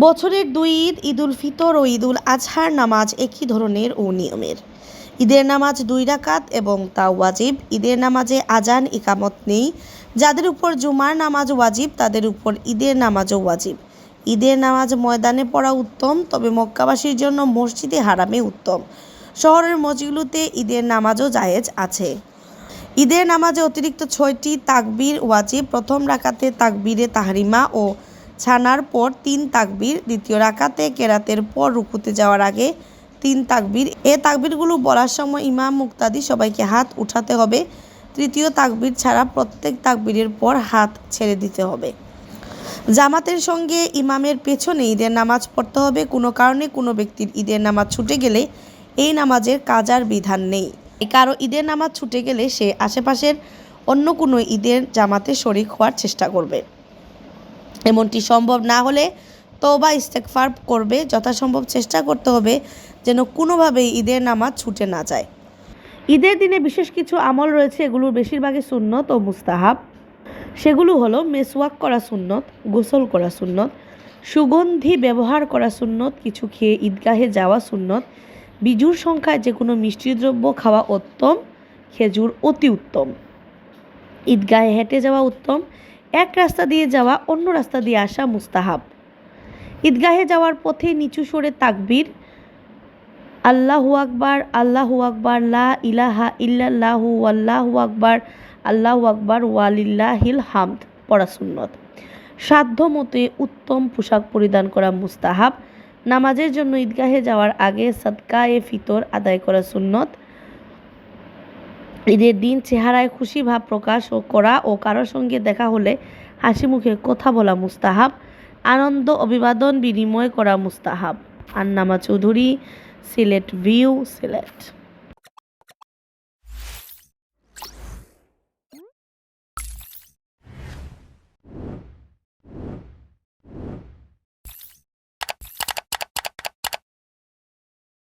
বছরের দুই ঈদ, ঈদুল ফিতর ও ঈদুল আজহার নামাজ একই ধরনের ও নিয়মের। ঈদের নামাজ দুই রাকাত এবং তা ওয়াজিব। ঈদের নামাজে আজান ইকামত নেই। যাদের উপর জুমার নামাজ ওয়াজিব, তাদের উপর ঈদের নামাজও ওয়াজিব। ঈদের নামাজ ময়দানে পড়া উত্তম, তবে মক্কাবাসীর জন্য মসজিদে হারামে উত্তম। শহরের মসজিদগুলোতে ঈদের নামাজও জায়েজ আছে। ঈদের নামাজে অতিরিক্ত ছয়টি তাকবীর ওয়াজিব। প্রথম রাকাতে তাকবীরে তাহরিমা ও ছানার পর তিন তাকবীর, দ্বিতীয় রাকাতে কেরাতের পর রুকুতে যাওয়ার আগে তিন তাকবীর। এ তাকবীরগুলো বলার সময় ইমাম মুক্তাদি সবাইকে হাত উঠাতে হবে। তৃতীয় তাকবীর ছাড়া প্রত্যেক তাকবীরের পর হাত ছেড়ে দিতে হবে। জামাতের সঙ্গে ইমামের পেছনে ঈদের নামাজ পড়তে হবে। কোনো কারণে কোনো ব্যক্তির ঈদের নামাজ ছুটে গেলে এই নামাজের কাজার বিধান নেই। কারও ঈদের নামাজ ছুটে গেলে সে আশেপাশের অন্য কোনো ঈদের জামাতে শরিক হওয়ার চেষ্টা করবে। এমনটি সম্ভব না হলে তওবা ইস্তেকফার করবে, যথাসম্ভব চেষ্টা করতে হবে যেন কোনোভাবেই ঈদের নামাজ ছুটে না যায়। ঈদের দিনে বিশেষ কিছু আমল রয়েছে, এগুলোর বেশিরভাগই সুন্নত ও মুস্তাহাব। সেগুলো হলো মেসওয়াক করা সুন্নত, গোসল করা সুন্নত, সুগন্ধি ব্যবহার করা সুন্নত, কিছু খেয়ে ঈদগাহে যাওয়া সুন্নত, বিজুর সংখ্যায় যে কোনো মিষ্টি দ্রব্য খাওয়া উত্তম, খেজুর অতি উত্তম। ঈদগাহে হেঁটে যাওয়া উত্তম এক রাস্তা দিয়ে যাওয়া, অন্য রাস্তা দিয়ে আসা মুস্তাহাব। ঈদগাহে যাওয়ার পথে নিচু সরে তাকবীর, আল্লাহু আকবার আল্লাহু আকবার, লা ইলাহা ইল্লাল্লাহু, আল্লাহু আকবার আল্লাহু আকবার, ওয়ালিল্লাহিল হামদ, পড়া সুন্নত। সাধ্য মতে উত্তম পোশাক পরিধান করা মুস্তাহাব। নামাজের জন্য ঈদগাহে যাওয়ার আগে সদকা এ ফিতর আদায় করা সুন্নত। ঈদের দিন চেহারায় খুশি ভাব প্রকাশ ও করা ও কারোর সঙ্গে দেখা হলে হাসি মুখে কথা বলা মুস্তাহাব, আনন্দ, অভিবাদন, বিনিময় করা মুস্তাহাব। আন্নামা চৌধুরী, সিলেট ভিউ, সিলেট।